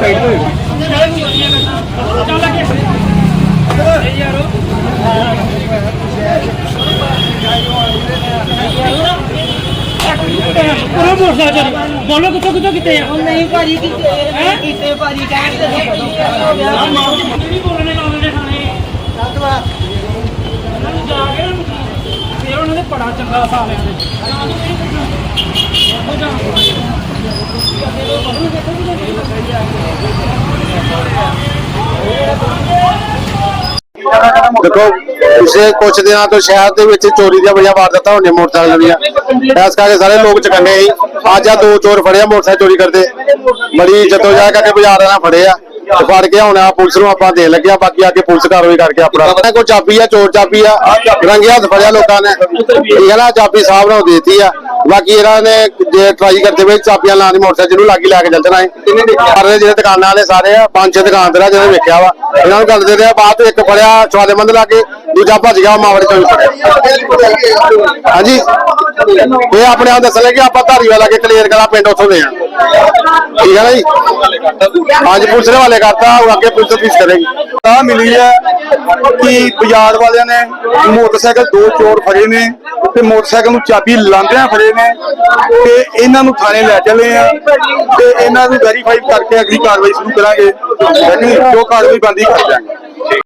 Side ਤੇ ਪੂਰਾ motorcycle ਬੋਲੋ ਕਿੱਥੋਂ ਕਿੱਥੋਂ ਕਿਤੇ ਆ? ਨਹੀਂ ਭਾਜੀ ਕਿਤੇ ਕਿਤੇ ਭਾਜੀ ਕਹਿਣ ਤੇ ਨਹੀਂ ਬੋਲਣੇ ਲਾਉਂਦੇ ਨੇ ਥਾਣੇ। ਉਹਨਾਂ ਨੂੰ ਜਾ ਕੇ ਫਿਰ ਉਹਨਾਂ ਨੇ ਬੜਾ ਚੰਗਾ ਸਾਲਿਆਂ ਦੇ ਦੇਖੋ ਪਿਛਲੇ ਕੁਝ ਦਿਨਾਂ ਤੋਂ ਸ਼ਹਿਰ ਦੇ ਵਿੱਚ ਚੋਰੀ ਦੀਆਂ ਬੜੀਆਂ ਵਾਰਦਾਤਾਂ ਹੋਣੀਆਂ ਮੋਟਰਸਾਈਕਲ ਦੀਆਂ। ਇਸ ਕਰਕੇ ਸਾਰੇ ਲੋਕ ਚਕੰਨੇ ਸੀ। ਅੱਜ ਆ ਦੋ ਚੋਰ ਫੜਿਆ ਮੋਟਰਸਾਈਕਲ ਚੋਰੀ ਕਰਦੇ। ਬੜੀ ਜਦੋਂ ਜਾ ਕਰਕੇ ਬਾਜ਼ਾਰ ਨਾਲ ਫੜੇ ਤੇ ਫੜ ਕੇ ਹੁਣ ਆ ਪੁਲਿਸ ਨੂੰ ਆਪਾਂ ਦੇਣ ਲੱਗਿਆ ਬਾਕੀ ਆ ਕੇ ਪੁਲਿਸ ਕਾਰਵਾਈ ਕਰਕੇ ਆਪਣਾ। ਕੋਈ ਚਾਬੀ ਆ, ਚੋਰ ਚਾਬੀ ਆ। ਰੰਗੇ ਹੱਥ ਫੜਿਆ ਲੋਕਾਂ ਨੇ। ਠੀਕ ਹੈ ਨਾ, ਚਾਬੀ ਸਾਹਿਬ ਨੂੰ ਦੇਤੀ ਆ। ਬਾਕੀ ਇਹਨਾਂ ਨੇ ਜੇ ਟਰਾਈ ਕਰਦੇ ਵੇ ਚਾਬੀਆਂ ਲਾਉਣ ਦੀ ਮੋਟਰਸਾਈਕਲ ਜਿਹਨੂੰ ਲਾਗੀ ਲੈ ਕੇ ਚੱਲ ਜਾਣਾ ਹੈ। ਸਾਰੇ ਜਿਹੜੇ ਦੁਕਾਨਾਂ ਵਾਲੇ ਸਾਰੇ ਆ ਪੰਜ ਛੇ ਦੁਕਾਨਦਾਰ ਆ ਜਿਹਨੇ ਵੇਖਿਆ ਵਾ। ਇਹਨਾਂ ਨੂੰ ਕਰਦੇ ਰਹੇ ਬਾਅਦ ਇੱਕ ਫੜਿਆ ਚਵਾਦੇਮੰਦ ਲਾ ਕੇ ਦੂਜਾ ਭੱਜ ਗਿਆ ਮਾਵੜੇ ਤੋਂ ਫੜਿਆ। ਹਾਂਜੀ। ਇਹ ਆਪਣੇ ਆਪ ਦੱਸ ਲੈ ਕਿ ਆਪਾਂ ਧਾਰੀਵਾਲ ਆ ਕੇ ਕਲੀਅਰ ਕਰਾ ਪਿੰਡ ਉੱਥੋਂ ਦੇ ਆ। ਠੀਕ ਹੈ ਨਾ ਜੀ? ਅੱਜ ਪੁਲਿਸ ਦੇ ਹਵਾਲੇ ਕਰਤਾ ਉਹ ਅੱਗੇ ਪੁਲਿਸ ਫੀਸ ਕਰੇਗੀ। ਆ ਮਿਲੀ ਹੈ ਕਿ ਬਾਜ਼ਾਰ ਵਾਲਿਆਂ ਨੇ ਮੋਟਰਸਾਈਕਲ ਦੋ ਚੋਰ ਫੜੇ ਨੇ। ਤੇ ਮੋਟਰਸਾਈਕਲ ਨੂੰ ਚਾਬੀ ਲਾਂਦਿਆਂ ਫੜੇ ਨੇ ਤੇ ਇਹਨਾਂ ਨੂੰ ਥਾਣੇ ਲੈ ਚਲੇ ਆ ਤੇ ਇਹਨਾਂ ਨੂੰ ਵੈਰੀਫਾਈ ਕਰਕੇ ਅਗਲੀ ਕਾਰਵਾਈ ਸ਼ੁਰੂ ਕਰਾਂਗੇ। ਲੇਕਿਨ ਜੋ ਕਾਰਵਾਈ ਬੰਦੀ ਕਰ ਦਿਆਂਗੇ।